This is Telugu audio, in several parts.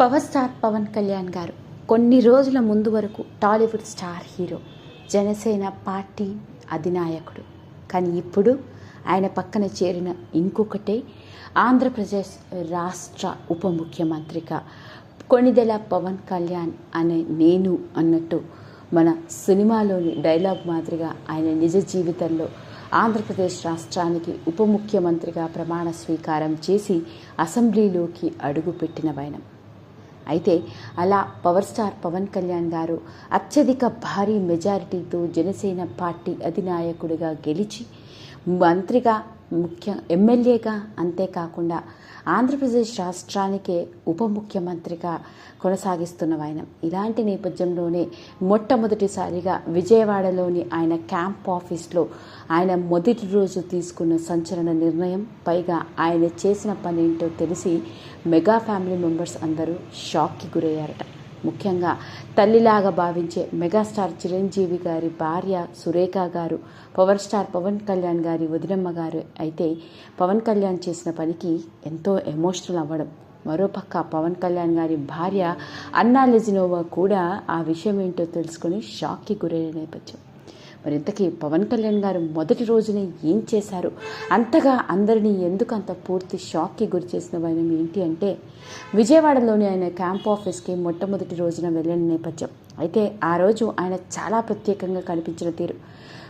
పవర్ స్టార్ పవన్ కళ్యాణ్ గారు కొన్ని రోజుల ముందు వరకు Tollywood star hero Janasena party అధినాయకుడు. కానీ ఇప్పుడు ఆయన పక్కన చేరిన ఇంకొకటే ఆంధ్రప్రదేశ్ రాష్ట్ర ఉప ముఖ్యమంత్రిగా కొణిదెల పవన్ కళ్యాణ్ అనే నేను అన్నట్టు మన సినిమాలోని డైలాగ్ మాదిరిగా ఆయన నిజ జీవితంలో ఆంధ్రప్రదేశ్ రాష్ట్రానికి ఉప ముఖ్యమంత్రిగా ప్రమాణ స్వీకారం చేసి అసెంబ్లీలోకి అడుగుపెట్టిన వైనం. అయితే అలా పవర్ స్టార్ పవన్ కళ్యాణ్ గారు అత్యధిక భారీ మెజారిటీతో జనసేన పార్టీ అధినాయకుడిగా గెలిచి మంత్రిగా ముఖ్య ఎమ్మెల్యేగా అంతేకాకుండా ఆంధ్రప్రదేశ్ రాష్ట్రానికే ఉప ముఖ్యమంత్రిగా కొనసాగిస్తున్న ఆయన. ఇలాంటి నేపథ్యంలోనే మొట్టమొదటిసారిగా విజయవాడలోని ఆయన క్యాంప్ ఆఫీస్లో ఆయన మొదటి రోజు తీసుకున్న సంచలన నిర్ణయం. పైగా ఆయన చేసిన పని ఏంటో తెలిసి మెగా ఫ్యామిలీ మెంబర్స్ అందరూ షాక్కి గురయ్యారట. ముఖ్యంగా తల్లిలాగా భావించే మెగాస్టార్ చిరంజీవి గారి భార్య సురేఖ గారు పవర్ స్టార్ పవన్ కళ్యాణ్ గారి వదినమ్మ గారు అయితే పవన్ కళ్యాణ్ చేసిన పనికి ఎంతో ఎమోషనల్ అవ్వడం. మరోపక్క పవన్ కళ్యాణ్ గారి భార్య అన్నా లెజినోవా కూడా ఆ విషయం ఏంటో తెలుసుకుని షాక్కి గురైన నేపథ్యం. మరి ఇంతకీ పవన్ కళ్యాణ్ గారు మొదటి రోజునే ఏం చేశారు? అంతగా అందరినీ ఎందుకు అంత పూర్తి షాక్కి గురి చేసిన వైనం ఏంటి అంటే విజయవాడలోని ఆయన క్యాంప్ ఆఫీస్కి మొట్టమొదటి రోజున వెళ్ళిన నేపథ్యం. అయితే ఆ రోజు ఆయన చాలా ప్రత్యేకంగా కనిపించిన తీరు.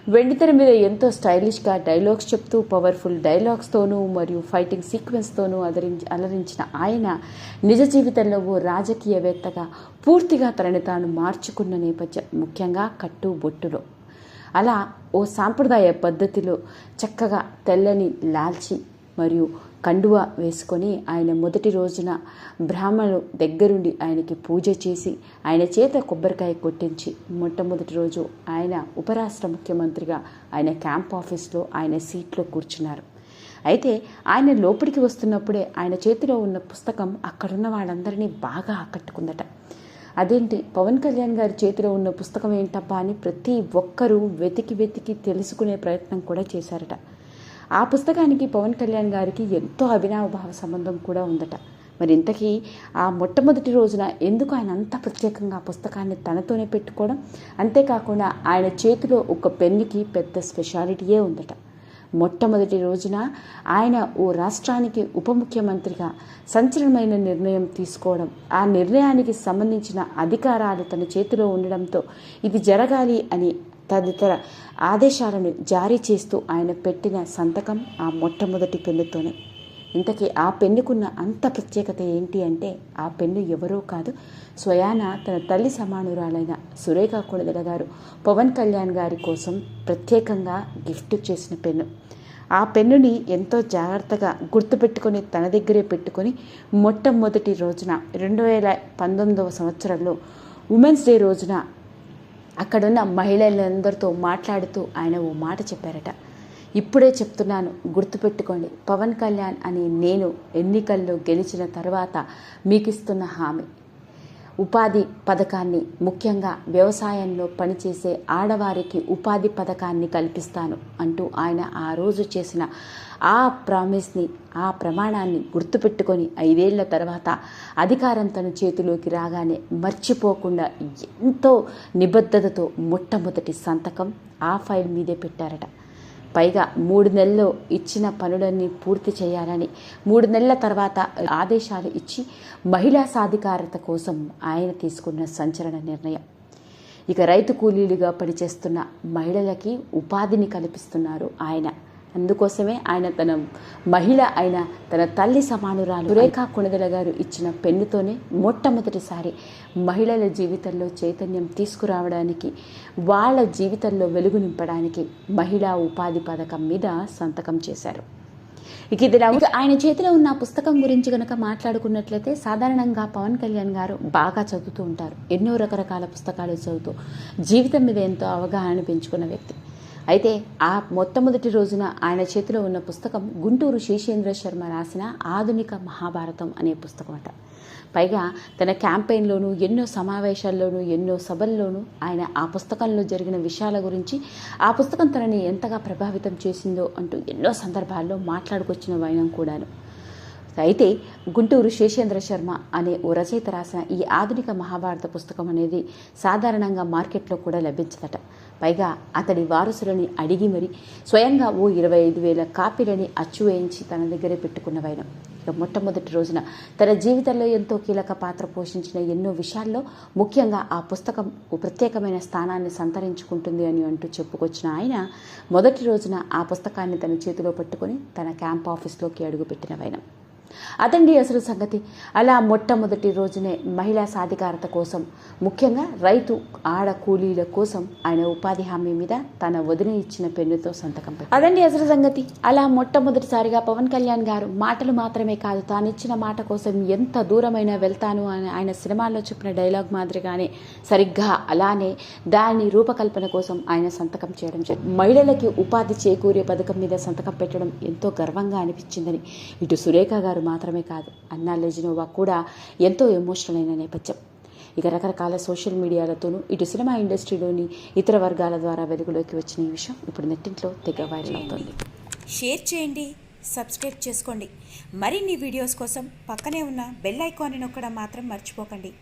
వెండితెర మీద ఎంతో స్టైలిష్గా డైలాగ్స్ చెప్తూ పవర్ఫుల్ డైలాగ్స్తోనూ మరియు ఫైటింగ్ సీక్వెన్స్తోనూ అదరించి అలరించిన ఆయన నిజ జీవితంలో ఓ రాజకీయవేత్తగా పూర్తిగా తనని తాను మార్చుకున్న నేపథ్యం. ముఖ్యంగా కట్టు బొట్టులో అలా ఓ సాంప్రదాయ పద్ధతిలో చక్కగా తెల్లని లాల్చి మరియు కండువా వేసుకొని ఆయన మొదటి రోజున బ్రాహ్మణులు దగ్గరుండి ఆయనకి పూజ చేసి ఆయన చేత కొబ్బరికాయ కొట్టించి మొట్టమొదటి రోజు ఆయన ఉపరాష్ట్ర ముఖ్యమంత్రిగా ఆయన క్యాంప్ ఆఫీస్లో ఆయన సీట్లో కూర్చున్నారు. అయితే ఆయన లోపలికి వస్తున్నప్పుడే ఆయన చేతిలో ఉన్న పుస్తకం అక్కడున్న వాళ్ళందరినీ బాగా ఆకట్టుకుందట. అదేంటి? పవన్ కళ్యాణ్ గారి చేతిలో ఉన్న పుస్తకం ఏంటబ్బా అని ప్రతి ఒక్కరూ వెతికి వెతికి తెలుసుకునే ప్రయత్నం కూడా చేశారట. ఆ పుస్తకానికి పవన్ కళ్యాణ్ గారికి ఎంతో అభినవభావ సంబంధం కూడా ఉందట. మరి ఇంతకీ ఆ మొట్టమొదటి రోజున ఎందుకు ఆయన అంత ప్రత్యేకంగా ఆ పుస్తకాన్ని తనతోనే పెట్టుకోవడం? అంతేకాకుండా ఆయన చేతిలో ఒక పెన్నుకి పెద్ద స్పెషాలిటీయే ఉందట. మొట్టమొదటి రోజున ఆయన ఓ రాష్ట్రానికి ఉప ముఖ్యమంత్రిగా సంచలనమైన నిర్ణయం తీసుకోవడం ఆ నిర్ణయానికి సంబంధించిన అధికారాలు తన చేతిలో ఉండడంతో ఇది జరగాలి అని తదితర ఆదేశాలను జారీ చేస్తూ ఆయన పెట్టిన సంతకం ఆ మొట్టమొదటి పెన్నుతోనే. ఇంతకీ ఆ పెన్నుకున్న అంత ప్రత్యేకత ఏంటి అంటే ఆ పెన్ను ఎవరో కాదు స్వయాన తన తల్లి సమానురాలైన సురేఖ కొణిదల గారు. పవన్ కళ్యాణ్ గారి కోసం ప్రత్యేకంగా గిఫ్ట్ చేసిన పెన్ను. ఆ పెన్నుని ఎంతో జాగ్రత్తగా గుర్తుపెట్టుకొని తన దగ్గరే పెట్టుకొని మొట్టమొదటి రోజున రెండు వేల పంతొమ్మిదవ సంవత్సరంలో ఉమెన్స్ డే రోజున అక్కడున్న మహిళలందరితో మాట్లాడుతూ ఆయన ఓ మాట చెప్పారట. ఇప్పుడే చెప్తున్నాను గుర్తుపెట్టుకోండి. పవన్ కళ్యాణ్ అని నేను ఎన్నికల్లో గెలిచిన తర్వాత మీకు ఇస్తున్న హామీ. ఉపాధి పథకాన్ని ముఖ్యంగా వ్యవసాయంలో పనిచేసే ఆడవారికి ఉపాధి పథకాన్ని కల్పిస్తాను అంటూ ఆయన ఆ రోజు చేసిన ఆ ప్రామిస్ని ఆ ప్రమాణాన్ని గుర్తుపెట్టుకొని ఐదేళ్ళ తర్వాత అధికారం తన చేతిలోకి రాగానే మర్చిపోకుండా ఎంతో నిబద్ధతతో మొట్టమొదటి సంతకం ఆ ఫైల్ మీదే పెట్టారట. పైగా మూడు నెలల్లో ఇచ్చిన పనులన్నీ పూర్తి చేయాలని మూడు నెలల తర్వాత ఆదేశాలు ఇచ్చి మహిళా సాధికారత కోసం ఆయన తీసుకున్న సంచలన నిర్ణయం. ఇక రైతు కూలీలుగా పనిచేస్తున్న మహిళలకి ఉపాధిని కల్పిస్తున్నారు ఆయన. అందుకోసమే ఆయన తన మహిళ అయిన తన తల్లి సమానురాలు రేఖా కొణిదల గారు ఇచ్చిన పెన్నుతోనే మొట్టమొదటిసారి మహిళల జీవితంలో చైతన్యం తీసుకురావడానికి వాళ్ళ జీవితంలో వెలుగు నింపడానికి మహిళా ఉపాధి పథకం మీద సంతకం చేశారు. ఇక ఇది ఆయన చేతిలో ఉన్న పుస్తకం గురించి కనుక మాట్లాడుకున్నట్లయితే సాధారణంగా పవన్ కళ్యాణ్ గారు బాగా చదువుతూ ఉంటారు. ఎన్నో రకరకాల పుస్తకాలు చదువుతూ జీవితం మీద ఎంతో అవగాహన పెంచుకున్న వ్యక్తి. అయితే ఆ మొట్టమొదటి రోజున ఆయన చేతిలో ఉన్న పుస్తకం గుంటూరు శేషేంద్ర శర్మ రాసిన ఆధునిక మహాభారతం అనే పుస్తకం అట. పైగా తన క్యాంపెయిన్లోనూ ఎన్నో సమావేశాల్లోనూ ఎన్నో సభల్లోనూ ఆయన ఆ పుస్తకంలో జరిగిన విషయాల గురించి ఆ పుస్తకం తనని ఎంతగా ప్రభావితం చేసిందో అంటూ ఎన్నో సందర్భాల్లో మాట్లాడుకొచ్చిన వైనం కూడాను. అయితే గుంటూరు శేషేంద్ర శర్మ అనే ఓ రచయిత రాసిన ఈ ఆధునిక మహాభారత పుస్తకం అనేది సాధారణంగా మార్కెట్లో కూడా లభించదట. పైగా అతడి వారసులని అడిగి మరి స్వయంగా ఓ ఇరవై ఐదు వేల కాపీలని అచ్చు వేయించి తన దగ్గరే పెట్టుకున్న వైనం. ఇక మొట్టమొదటి రోజున తన జీవితంలో ఎంతో కీలక పాత్ర పోషించిన ఎన్నో విషయాల్లో ముఖ్యంగా ఆ పుస్తకం ఓ ప్రత్యేకమైన స్థానాన్ని సంతరించుకుంటుంది అని అంటూ చెప్పుకొచ్చిన ఆయన మొదటి రోజున ఆ పుస్తకాన్ని తన చేతిలో పట్టుకొని తన క్యాంప్ ఆఫీస్లోకి అడుగుపెట్టిన వైనం. అతండి అసలు సంగతి. అలా మొట్టమొదటి రోజునే మహిళా సాధికారత కోసం ముఖ్యంగా రైతు ఆడ కూలీల కోసం ఆయన ఉపాధి హామీ మీద తన వదిలి ఇచ్చిన పెన్నుతో సంతకం పెట్టారు. అదండి అసలు సంగతి. అలా మొట్టమొదటిసారిగా పవన్ కళ్యాణ్ గారు మాటలు మాత్రమే కాదు తాను ఇచ్చిన మాట కోసం ఎంత దూరమైనా వెళ్తాను అని ఆయన సినిమాల్లో చెప్పిన డైలాగ్ మాదిరిగానే సరిగ్గా అలానే దాని రూపకల్పన కోసం ఆయన సంతకం చేయడం జరిగింది మహిళలకి ఉపాధి చేకూరే పథకం మీద సంతకం పెట్టడం ఎంతో గర్వంగా అనిపించిందని ఇటు సురేఖ గారు మాత్రమే కాదు అన్నా లెజినోవా కూడా ఎంతో ఎమోషనల్ అయిన నేపథ్యం. ఇక రకరకాల సోషల్ మీడియాలతోనూ ఇటు సినిమా ఇండస్ట్రీలోని ఇతర వర్గాల ద్వారా వెలుగులోకి వచ్చిన ఈ విషయం ఇప్పుడు నెట్టింట్లో తెగ వైరల్ అవుతుంది. షేర్ చేయండి సబ్స్క్రైబ్ చేసుకోండి. మరిన్ని వీడియోస్ కోసం పక్కనే ఉన్న బెల్ ఐకాన్ని నొక్కడం మాత్రం మర్చిపోకండి.